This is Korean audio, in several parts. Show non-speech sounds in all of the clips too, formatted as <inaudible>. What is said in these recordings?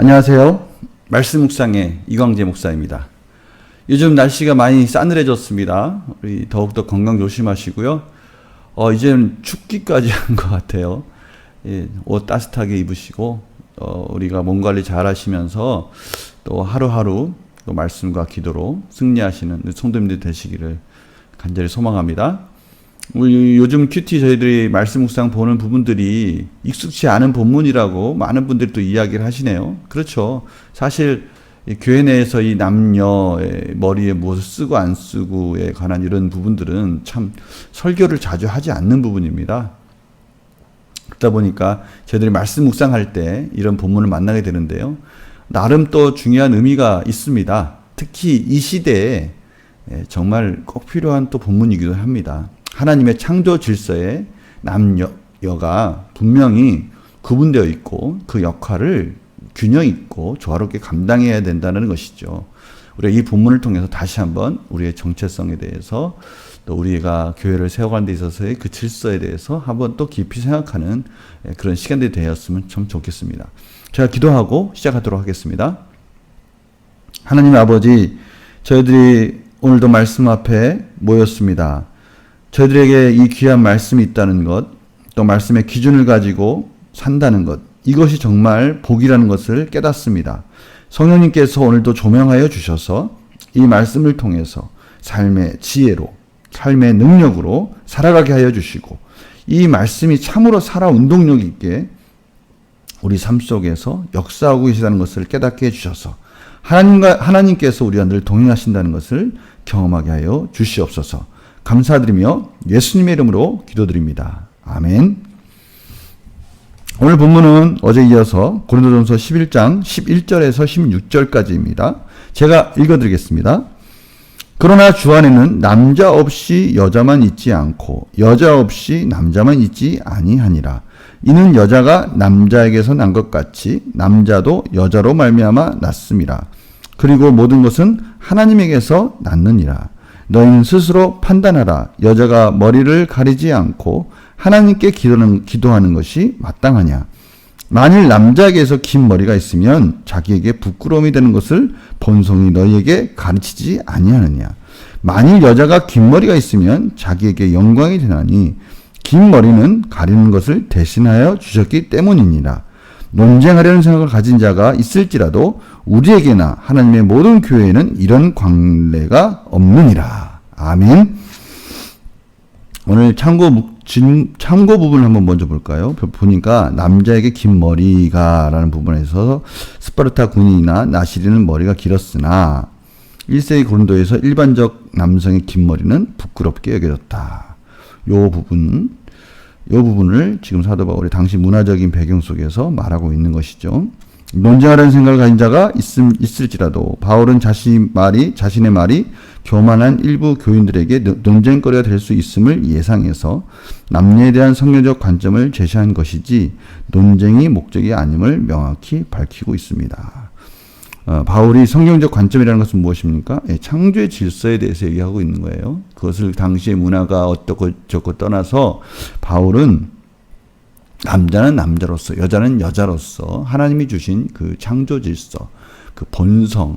안녕하세요. 말씀 묵상의 이광재 목사입니다. 요즘 날씨가 많이 싸늘해졌습니다. 우리 더욱더 건강 조심하시고요. 어, 이제는 춥기까지 <laughs> 한 것 같아요. 예, 옷 따뜻하게 입으시고, 어, 우리가 몸 관리 잘 하시면서 또 하루하루 또 말씀과 기도로 승리하시는 성도님들 되시기를 간절히 소망합니다. 우리 요즘 큐티 저희들이 말씀 묵상 보는 부분들이 익숙치 않은 본문이라고 많은 분들이 또 이야기를 하시네요. 그렇죠. 사실 이 교회 내에서 이 남녀의 머리에 무엇을 쓰고 안 쓰고에 관한 이런 부분들은 참 설교를 자주 하지 않는 부분입니다. 그러다 보니까 저희들이 말씀 묵상할 때 이런 본문을 만나게 되는데요. 나름 또 중요한 의미가 있습니다. 특히 이 시대에 예, 정말 꼭 필요한 또 본문이기도 합니다. 하나님의 창조 질서에 남녀가 분명히 구분되어 있고 그 역할을 균형 있고 조화롭게 감당해야 된다는 것이죠. 우리가 이 본문을 통해서 다시 한번 우리의 정체성에 대해서 또 우리가 교회를 세워가는 데 있어서의 그 질서에 대해서 한번 또 깊이 생각하는 그런 시간들이 되었으면 참 좋겠습니다. 제가 기도하고 시작하도록 하겠습니다. 하나님 아버지, 저희들이 오늘도 말씀 앞에 모였습니다. 저희들에게 이 귀한 말씀이 있다는 것, 또 말씀의 기준을 가지고 산다는 것, 이것이 정말 복이라는 것을 깨닫습니다. 성령님께서 오늘도 조명하여 주셔서 이 말씀을 통해서 삶의 지혜로, 삶의 능력으로 살아가게 하여 주시고, 이 말씀이 참으로 살아 운동력 있게 우리 삶 속에서 역사하고 계시다는 것을 깨닫게 해주셔서 하나님과 하나님께서 우리와 늘 동행하신다는 것을 경험하게 하여 주시옵소서. 감사드리며 예수님의 이름으로 기도드립니다. 아멘. 오늘 본문은 어제 이어서 고린도전서 11장 11절에서 16절까지입니다. 제가 읽어드리겠습니다. 그러나 주 안에는 남자 없이 여자만 있지 않고 여자 없이 남자만 있지 아니하니라. 이는 여자가 남자에게서 난 것 같이 남자도 여자로 말미암아 났음이라. 그리고 모든 것은 하나님에게서 났느니라. 너희는 스스로 판단하라. 여자가 머리를 가리지 않고 하나님께 기도하는, 기도하는 것이 마땅하냐. 만일 남자에게서 긴 머리가 있으면 자기에게 부끄러움이 되는 것을 본성이 너희에게 가르치지 아니하느냐. 만일 여자가 긴 머리가 있으면 자기에게 영광이 되나니 긴 머리는 가리는 것을 대신하여 주셨기 때문이니라. 논쟁하려는 생각을 가진 자가 있을지라도 우리에게나 하나님의 모든 교회에는 이런 광례가 없느니라. 아멘. 오늘 참고 참고 부분을 한번 먼저 볼까요? 보니까 남자에게 긴 머리가라는 부분에서 스파르타 군인이나 나시리는 머리가 길었으나 1세기 고린도에서 일반적 남성의 긴 머리는 부끄럽게 여겨졌다. 요 부분, 요 부분을 지금 사도 바울이 당시 문화적인 배경 속에서 말하고 있는 것이죠. 논쟁하려는 생각을 가진 자가 있음, 있을지라도 바울은 자신 말이 자신의 말이 교만한 일부 교인들에게 논쟁거리가 될 수 있음을 예상해서 남녀에 대한 성려적 관점을 제시한 것이지 논쟁이 목적이 아님을 명확히 밝히고 있습니다. 어, 바울이 성경적 관점이라는 것은 무엇입니까? 예, 창조의 질서에 대해서 얘기하고 있는 거예요. 그것을 당시의 문화가 어떻고 저고 떠나서 바울은 남자는 남자로서, 여자는 여자로서 하나님이 주신 그 창조 질서, 그 본성,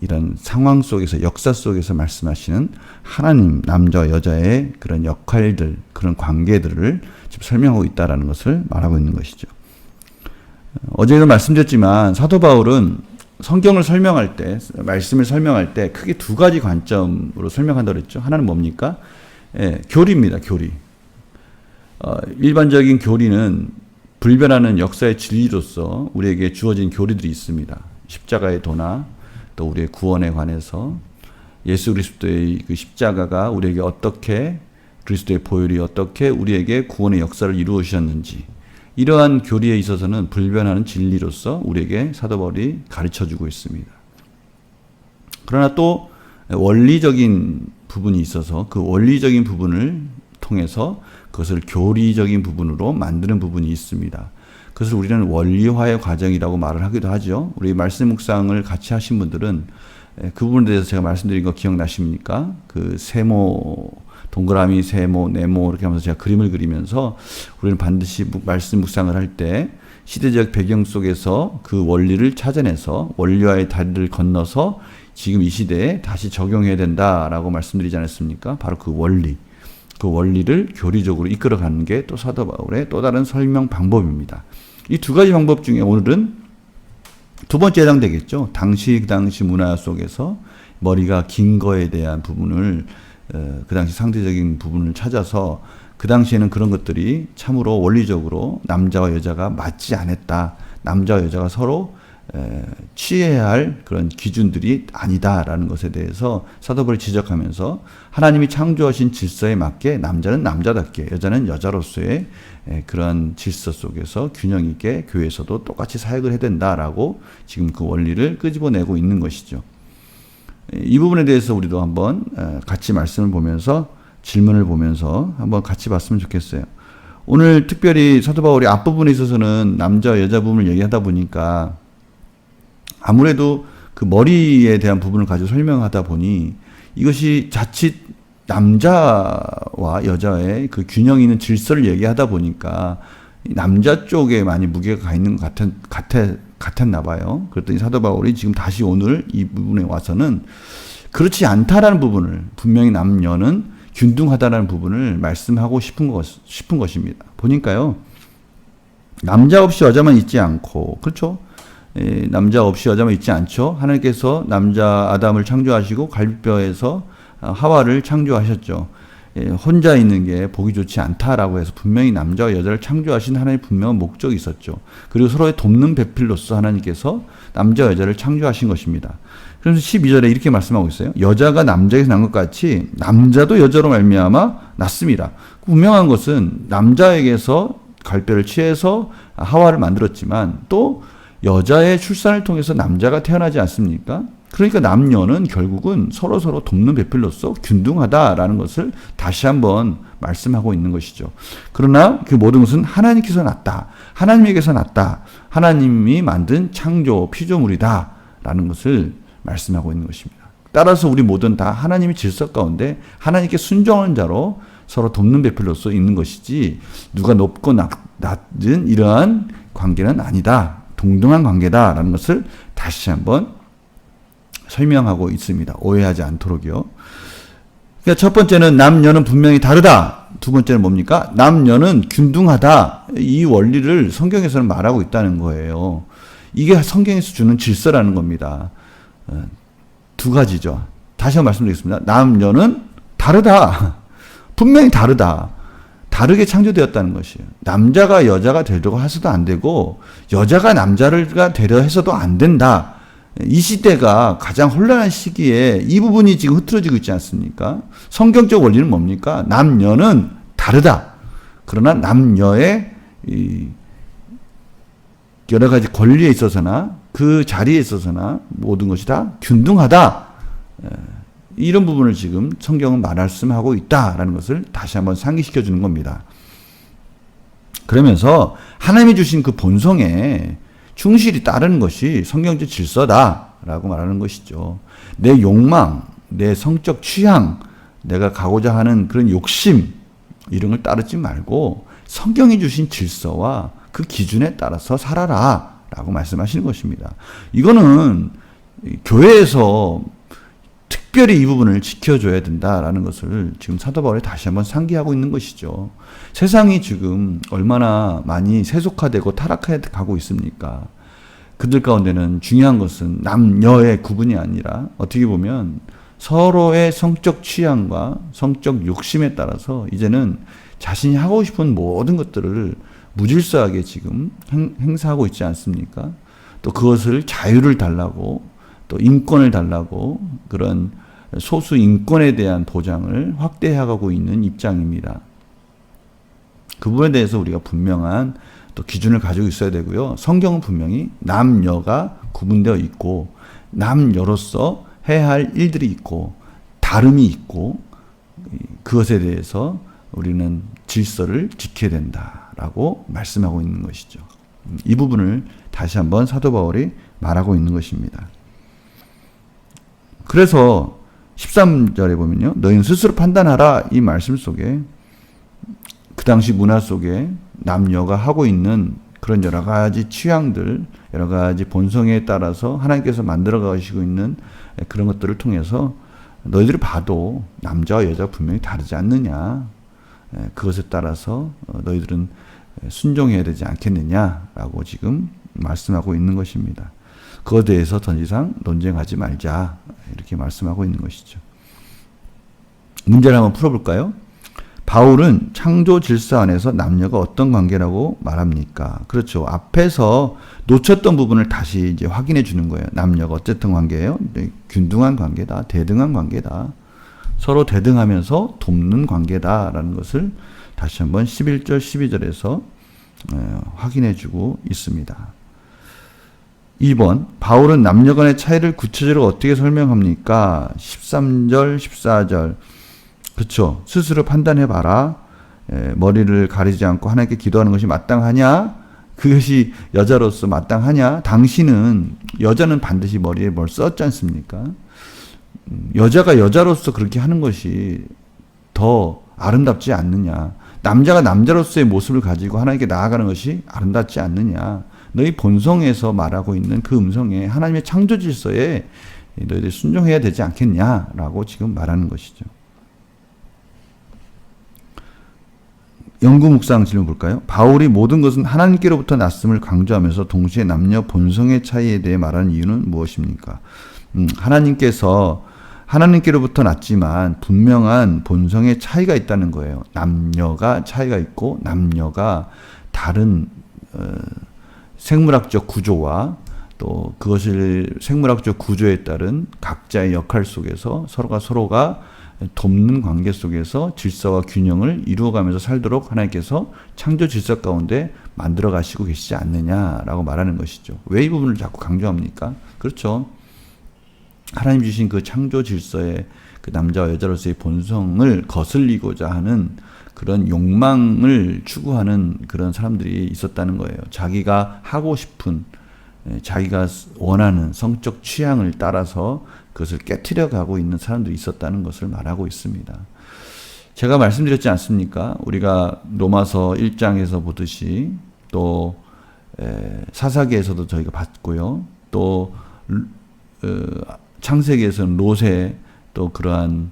이런 상황 속에서, 역사 속에서 말씀하시는 하나님, 남자, 여자의 그런 역할들, 그런 관계들을 지금 설명하고 있다는 것을 말하고 있는 것이죠. 어제도 말씀드렸지만 사도 바울은 성경을 설명할 때, 말씀을 설명할 때 크게 두 가지 관점으로 설명한다고 그랬죠. 하나는 뭡니까? 예, 교리입니다, 교리. 어, 일반적인 교리는 불변하는 역사의 진리로서 우리에게 주어진 교리들이 있습니다. 십자가의 도나 또 우리의 구원에 관해서 예수 그리스도의 그 십자가가 우리에게 어떻게 그리스도의 보혈이 어떻게 우리에게 구원의 역사를 이루어 주셨는지 이러한 교리에 있어서는 불변하는 진리로서 우리에게 사도 바울이 가르쳐 주고 있습니다. 그러나 또 원리적인 부분이 있어서 그 원리적인 부분을 통해서 그것을 교리적인 부분으로 만드는 부분이 있습니다. 그것을 우리는 원리화의 과정이라고 말을 하기도 하죠. 우리 말씀 묵상을 같이 하신 분들은 그 부분에 대해서 제가 말씀드린 거 기억나십니까? 그 세모, 동그라미, 세모, 네모 이렇게 하면서 제가 그림을 그리면서 우리는 반드시 말씀 묵상을 할 때 시대적 배경 속에서 그 원리를 찾아내서 원리와의 다리를 건너서 지금 이 시대에 다시 적용해야 된다라고 말씀드리지 않았습니까? 바로 그 원리. 그 원리를 교리적으로 이끌어가는 게 또 사도 바울의 또 다른 설명 방법입니다. 이 두 가지 방법 중에 오늘은 두 번째 해당 되겠죠. 당시 그 당시 문화 속에서 머리가 긴 거에 대한 부분을 어, 그 당시 상대적인 부분을 찾아서 그 당시에는 그런 것들이 참으로 원리적으로 남자와 여자가 맞지 않았다. 남자와 여자가 서로 에, 취해야 할 그런 기준들이 아니다라는 것에 대해서 사도벌을 지적하면서 하나님이 창조하신 질서에 맞게 남자는 남자답게 여자는 여자로서의 에, 그런 질서 속에서 균형 있게 교회에서도 똑같이 사역을 해야 된다라고 지금 그 원리를 끄집어내고 있는 것이죠. 이 부분에 대해서 우리도 한번 에, 같이 말씀을 보면서 질문을 보면서 한번 같이 봤으면 좋겠어요. 오늘 특별히 사도 바울이 앞부분에 있어서는 남자 여자 부분을 얘기하다 보니까 아무래도 그 머리에 대한 부분을 가지고 설명하다 보니 이것이 자칫 남자와 여자의 그 균형 있는 질서를 얘기하다 보니까 남자 쪽에 많이 무게가 가 있는 것 같았, 같았, 같았나 봐요. 그랬더니 사도 바울이 지금 다시 오늘 이 부분에 와서는 그렇지 않다라는 부분을 분명히 남녀는 균등하다라는 부분을 말씀하고 싶은 것, 싶은 것입니다. 보니까요. 남자 없이 여자만 있지 않고, 그렇죠? 에, 남자 없이 여자만 있지 않죠. 하나님께서 남자 아담을 창조하시고 갈비뼈에서 어, 하와를 창조하셨죠. 에, 혼자 있는 게 보기 좋지 않다라고 해서 분명히 남자와 여자를 창조하신 하나님의 분명한 목적이 있었죠. 그리고 서로의 돕는 배필로서 하나님께서 남자와 여자를 창조하신 것입니다. 그래서 12절에 이렇게 말씀하고 있어요. 여자가 남자에서 난 것 같이 남자도 여자로 말미암아 났습니다. 분명한 것은 남자에게서 갈뼈를 취해서 하와를 만들었지만 또 여자의 출산을 통해서 남자가 태어나지 않습니까? 그러니까 남녀는 결국은 서로 서로 돕는 배필로서 균등하다라는 것을 다시 한번 말씀하고 있는 것이죠. 그러나 그 모든 것은 하나님께서 났다. 하나님에게서 났다. 하나님이 만든 창조 피조물이다라는 것을 말씀하고 있는 것입니다. 따라서 우리 모든 다 하나님의 질서 가운데 하나님께 순종하는 자로 서로 돕는 배필로서 있는 것이지 누가 높고 낮, 낮은 이러한 관계는 아니다. 동등한 관계다라는 것을 다시 한번 설명하고 있습니다. 오해하지 않도록요. 그러니까 첫 번째는 남녀는 분명히 다르다. 두 번째는 뭡니까? 남녀는 균등하다. 이 원리를 성경에서는 말하고 있다는 거예요. 이게 성경에서 주는 질서라는 겁니다. 어, 두 가지죠. 다시 한번 말씀드리겠습니다. 남녀는 다르다. <laughs> 분명히 다르다. 다르게 창조되었다는 것이에요. 남자가 여자가 되려고 해서도 안 되고 여자가 남자가 되려 해서도 안 된다. 이 시대가 가장 혼란한 시기에 이 부분이 지금 흐트러지고 있지 않습니까? 성경적 원리는 뭡니까? 남녀는 다르다. 그러나 남녀의 여러 가지 권리에 있어서나 그 자리에 있어서나 모든 것이 다 균등하다. 이런 부분을 지금 성경은 말씀하고 있다라는 것을 다시 한번 상기시켜 주는 겁니다. 그러면서 하나님이 주신 그 본성에 충실히 따르는 것이 성경적 질서다라고 말하는 것이죠. 내 욕망, 내 성적 취향, 내가 가고자 하는 그런 욕심 이런 걸 따르지 말고 성경이 주신 질서와 그 기준에 따라서 살아라 라고 말씀하시는 것입니다. 이거는 교회에서 특별히 이 부분을 지켜줘야 된다라는 것을 지금 사도 바울이 다시 한번 상기하고 있는 것이죠. 세상이 지금 얼마나 많이 세속화되고 타락해 가고 있습니까? 그들 가운데는 중요한 것은 남녀의 구분이 아니라 어떻게 보면 서로의 성적 취향과 성적 욕심에 따라서 이제는 자신이 하고 싶은 모든 것들을 무질서하게 지금 행, 사하고 있지 않습니까? 또 그것을 자유를 달라고 또 인권을 달라고 그런 소수 인권에 대한 보장을 확대해가고 있는 입장입니다. 그 부분에 대해서 우리가 분명한 또 기준을 가지고 있어야 되고요. 성경은 분명히 남녀가 구분되어 있고 남녀로서 해야 할 일들이 있고 다름이 있고 그것에 대해서 우리는 질서를 지켜야 된다라고 말씀하고 있는 것이죠. 이 부분을 다시 한번 사도 바울이 말하고 있는 것입니다. 그래서 13절에 보면요. 너희는 스스로 판단하라 이 말씀 속에 그 당시 문화 속에 남녀가 하고 있는 그런 여러 가지 취향들, 여러 가지 본성에 따라서 하나님께서 만들어 가시고 있는 그런 것들을 통해서 너희들이 봐도 남자와 여자가 분명히 다르지 않느냐. 예, 그것에 따라서 어, 너희들은 순종해야 되지 않겠느냐라고 지금 말씀하고 있는 것입니다. 그것에 대해서 더 이상 논쟁하지 말자. 이렇게 말씀하고 있는 것이죠. 문제를 한번 풀어볼까요? 바울은 창조 질서 안에서 남녀가 어떤 관계라고 말합니까? 그렇죠. 앞에서 놓쳤던 부분을 다시 이제 확인해 주는 거예요. 남녀가 어쨌든 관계예요. 균등한 관계다. 대등한 관계다. 서로 대등하면서 돕는 관계다라는 것을 다시 한번 11절, 12절에서 확인해 주고 있습니다. 2번 바울은 남녀 간의 차이를 구체적으로 어떻게 설명합니까? 13절, 14절 그렇죠. 스스로 판단해 봐라. 머리를 가리지 않고 하나님께 기도하는 것이 마땅하냐? 그것이 여자로서 마땅하냐? 당신은 여자는 반드시 머리에 뭘 썼지 않습니까? 음, 여자가 여자로서 그렇게 하는 것이 더 아름답지 않느냐? 남자가 남자로서의 모습을 가지고 하나님께 나아가는 것이 아름답지 않느냐? 너희 본성에서 말하고 있는 그 음성에 하나님의 창조 질서에 너희들이 순종해야 되지 않겠냐라고 지금 말하는 것이죠. 영구 묵상 질문 볼까요? 바울이 모든 것은 하나님께로부터 났음을 강조하면서 동시에 남녀 본성의 차이에 대해 말하는 이유는 무엇입니까? 음, 하나님께서 하나님께로부터 났지만 분명한 본성의 차이가 있다는 거예요. 남녀가 차이가 있고 남녀가 다른 어, 생물학적 구조와 또 그것을 생물학적 구조에 따른 각자의 역할 속에서 서로가 서로가 돕는 관계 속에서 질서와 균형을 이루어가면서 살도록 하나님께서 창조 질서 가운데 만들어 가시고 계시지 않느냐라고 말하는 것이죠. 왜 이 부분을 자꾸 강조합니까? 그렇죠. 하나님 주신 그 창조 질서의 그 남자와 여자로서의 본성을 거슬리고자 하는 그런 욕망을 추구하는 그런 사람들이 있었다는 거예요. 자기가 하고 싶은 예, 자기가 원하는 성적 취향을 따라서 그것을 깨뜨려 가고 있는 사람들이 있었다는 것을 말하고 있습니다. 제가 말씀드렸지 않습니까? 우리가 로마서 1장에서 보듯이 또 사사기에서도 저희가 봤고요. 또 어, 창세기에서는 롯의 또 그러한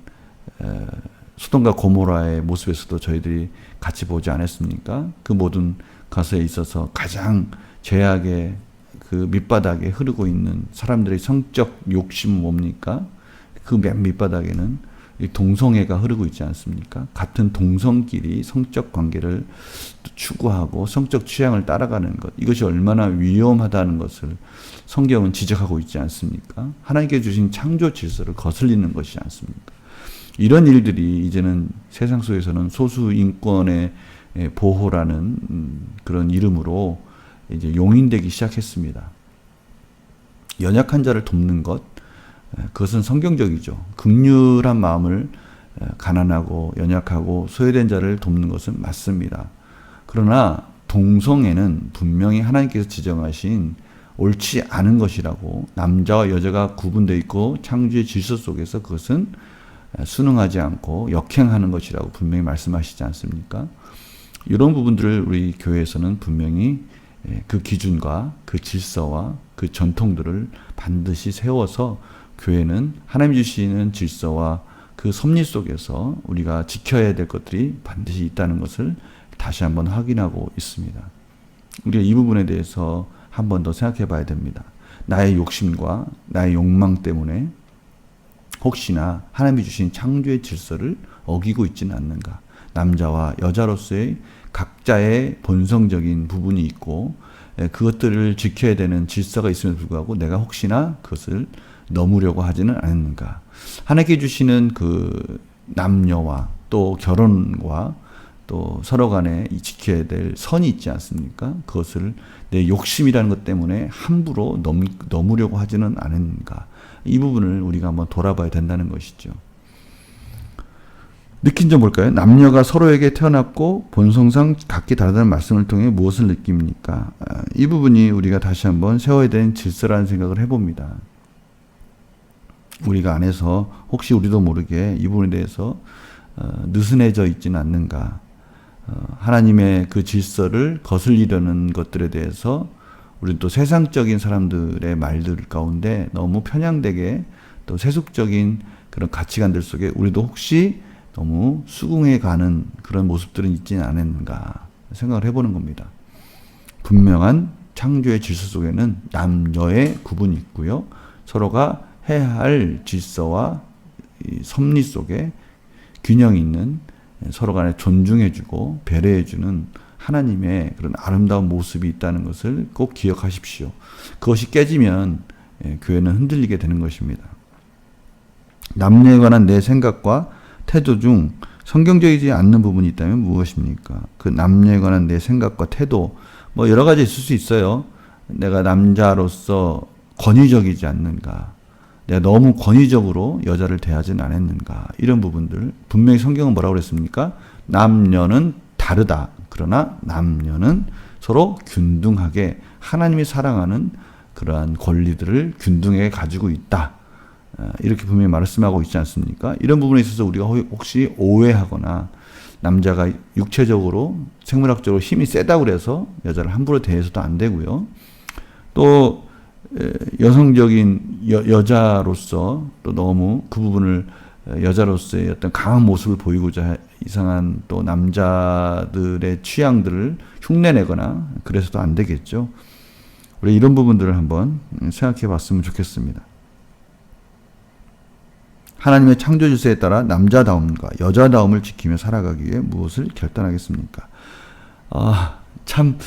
소돔과 고모라의 모습에서도 저희들이 같이 보지 않았습니까? 그 모든 것에 있어서 가장 죄악의 그 밑바닥에 흐르고 있는 사람들의 성적 욕심은 뭡니까? 그 맨 밑바닥에는 동성애가 흐르고 있지 않습니까? 같은 동성끼리 성적 관계를 추구하고 성적 취향을 따라가는 것. 이것이 얼마나 위험하다는 것을 성경은 지적하고 있지 않습니까? 하나님께 주신 창조 질서를 거슬리는 것이 않습니까? 이런 일들이 이제는 세상 속에서는 소수 인권의 보호라는 음, 그런 이름으로 이제 용인되기 시작했습니다. 연약한 자를 돕는 것, 그것은 성경적이죠. 극률한 마음을 가난하고 연약하고 소외된 자를 돕는 것은 맞습니다. 그러나 동성애는 분명히 하나님께서 지정하신 옳지 않은 것이라고 남자와 여자가 구분되어 있고 창조의 질서 속에서 그것은 순응하지 않고 역행하는 것이라고 분명히 말씀하시지 않습니까? 이런 부분들을 우리 교회에서는 분명히 예, 그 기준과 그 질서와 그 전통들을 반드시 세워서 교회는 하나님 주시는 질서와 그 섭리 속에서 우리가 지켜야 될 것들이 반드시 있다는 것을 다시 한번 확인하고 있습니다. 우리가 이 부분에 대해서 한 번 더 생각해 봐야 됩니다. 나의 욕심과 나의 욕망 때문에 혹시나 하나님이 주신 창조의 질서를 어기고 있지는 않는가. 남자와 여자로서의 각자의 본성적인 부분이 있고 예, 그것들을 지켜야 되는 질서가 있음에도 불구하고 내가 혹시나 그것을 넘으려고 하지는 않는가. 하나님께 주시는 그 남녀와 또 결혼과 또 서로 간에 지켜야 될 선이 있지 않습니까? 그것을 내 욕심이라는 것 때문에 함부로 넘, 넘으려고 하지는 않은가. 이 부분을 우리가 한번 돌아봐야 된다는 것이죠. 느낀 점 볼까요? 남녀가 서로에게 태어났고 본성상 각기 다르다는 말씀을 통해 무엇을 느낍니까? 아, 이 부분이 우리가 다시 한번 세워야 되는 질서라는 생각을 해봅니다. 우리가 안에서 혹시 우리도 모르게 이 부분에 대해서 어, 느슨해져 있지는 않는가? 어, 하나님의 그 질서를 거슬리려는 것들에 대해서 우리 또 세상적인 사람들의 말들 가운데 너무 편향되게 또 세속적인 그런 가치관들 속에 우리도 혹시 너무 수긍해 가는 그런 모습들은 있지는 않았는가 생각을 해보는 겁니다. 분명한 창조의 질서 속에는 남녀의 구분이 있고요. 서로가 해야 할 질서와 섭리 속에 균형 있는 서로 간에 존중해주고 배려해주는 하나님의 그런 아름다운 모습이 있다는 것을 꼭 기억하십시오. 그것이 깨지면 예, 교회는 흔들리게 되는 것입니다. 남녀에 관한 내 생각과 태도 중 성경적이지 않는 부분이 있다면 무엇입니까? 그 남녀에 관한 내 생각과 태도, 뭐 여러 가지 있을 수 있어요. 내가 남자로서 권위적이지 않는가. 내가 너무 권위적으로 여자를 대하진 않았는가. 이런 부분들. 분명히 성경은 뭐라고 그랬습니까? 남녀는 다르다. 그러나 남녀는 서로 균등하게 하나님이 사랑하는 그러한 권리들을 균등하게 가지고 있다. 어, 이렇게 분명히 말씀하고 있지 않습니까? 이런 부분에 있어서 우리가 혹시 오해하거나 남자가 육체적으로 생물학적으로 힘이 세다고 그래서 여자를 함부로 대해서도 안 되고요. 또 여성적인 여, 여자로서 또 너무 그 부분을 여자로서의 어떤 강한 모습을 보이고자 이상한 또 남자들의 취향들을 흉내내거나 그래서도 안 되겠죠. 우리 이런 부분들을 한번 생각해 봤으면 좋겠습니다. 하나님의 창조 질서에 따라 남자다움과 여자다움을 지키며 살아가기 위해 무엇을 결단하겠습니까? 아, 참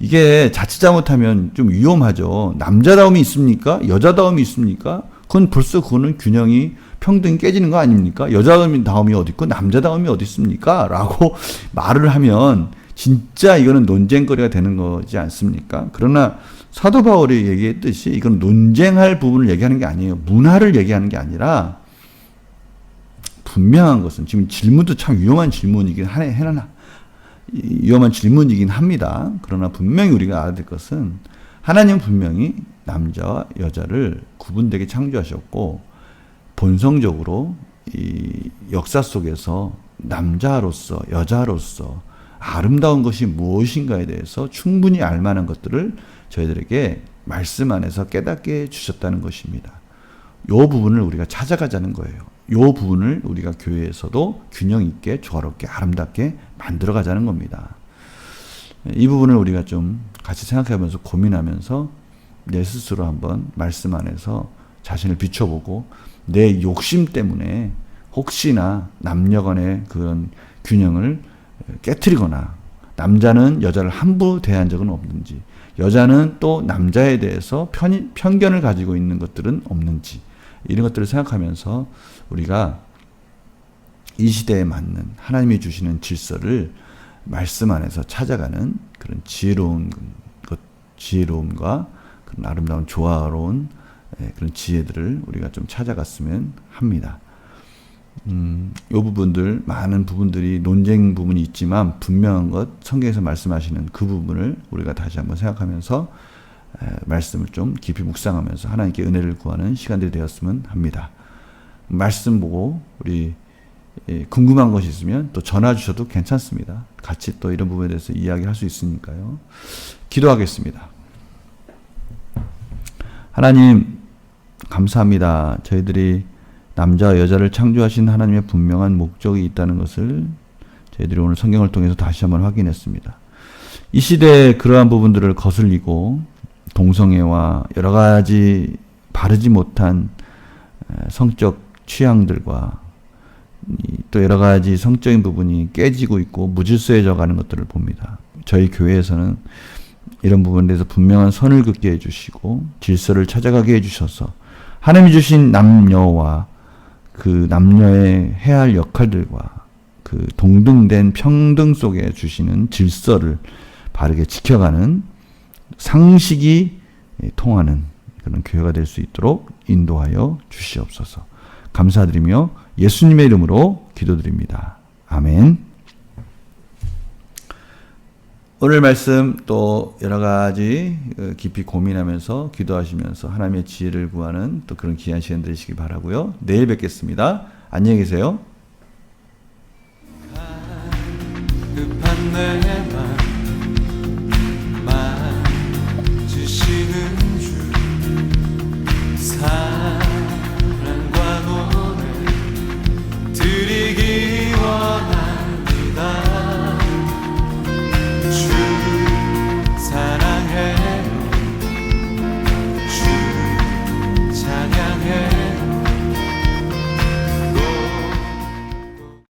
이게 자칫 잘못하면 좀 위험하죠. 남자다움이 있습니까? 여자다움이 있습니까? 그건 벌써 그거는 균형이 평등이 깨지는 거 아닙니까? 여자다움이 어디 있고 남자다움이 어디 있습니까? 라고 <laughs> 말을 하면 진짜 이거는 논쟁거리가 되는 거지 않습니까? 그러나 사도 바울이 얘기했듯이 이건 논쟁할 부분을 얘기하는 게 아니에요. 문화를 얘기하는 게 아니라 분명한 것은 지금 질문도 참 위험한 질문이긴 하네 해나 위험한 질문이긴 합니다. 그러나 분명히 우리가 알아야 될 것은 하나님 분명히 남자와 여자를 구분되게 창조하셨고 본성적으로 이 역사 속에서 남자로서 여자로서 아름다운 것이 무엇인가에 대해서 충분히 알 만한 것들을 저희들에게 말씀 안에서 깨닫게 주셨다는 것입니다. 요 부분을 우리가 찾아가자는 거예요. 요 부분을 우리가 교회에서도 균형 있게 조화롭게 아름답게 만들어 가자는 겁니다. 이 부분을 우리가 좀 같이 생각하면서 고민하면서 내 스스로 한번 말씀 안에서 자신을 비춰보고 내 욕심 때문에 혹시나 남녀 간의 그런 균형을 깨뜨리거나 남자는 여자를 함부로 대한 적은 없는지 여자는 또 남자에 대해서 편, 편견을 가지고 있는 것들은 없는지 이런 것들을 생각하면서 우리가 이 시대에 맞는 하나님이 주시는 질서를 말씀 안에서 찾아가는 그런 지혜로운 것, 지혜로움과 그런 아름다운 조화로운 예, 그런 지혜들을 우리가 좀 찾아갔으면 합니다. 음, 요 부분들 많은 부분들이 논쟁 부분이 있지만 분명한 것 성경에서 말씀하시는 그 부분을 우리가 다시 한번 생각하면서 에, 말씀을 좀 깊이 묵상하면서 하나님께 은혜를 구하는 시간들이 되었으면 합니다. 말씀 보고 우리 예, 궁금한 것이 있으면 또 전화 주셔도 괜찮습니다. 같이 또 이런 부분에 대해서 이야기할 수 있으니까요. 기도하겠습니다. 하나님 감사합니다. 저희들이 남자와 여자를 창조하신 하나님의 분명한 목적이 있다는 것을 저희들이 오늘 성경을 통해서 다시 한번 확인했습니다. 이 시대에 그러한 부분들을 거슬리고 동성애와 여러 가지 바르지 못한 성적 취향들과 또 여러 가지 성적인 부분이 깨지고 있고 무질서해져 가는 것들을 봅니다. 저희 교회에서는 이런 부분에 대해서 분명한 선을 긋게 해주시고 질서를 찾아가게 해주셔서 하나님이 주신 남녀와 그 남녀의 해야 할 역할들과 그 동등된 평등 속에 주시는 질서를 바르게 지켜가는 상식이 통하는 그런 교회가 될 수 있도록 인도하여 주시옵소서. 감사드리며 예수님의 이름으로 기도드립니다. 아멘. 오늘 말씀 또 여러 가지 그 깊이 고민하면서 기도하시면서 하나님의 지혜를 구하는 또 그런 귀한 시간 되시기 바라고요. 내일 뵙겠습니다. 안녕히 계세요. 사랑과 노래 드리기 원합니다.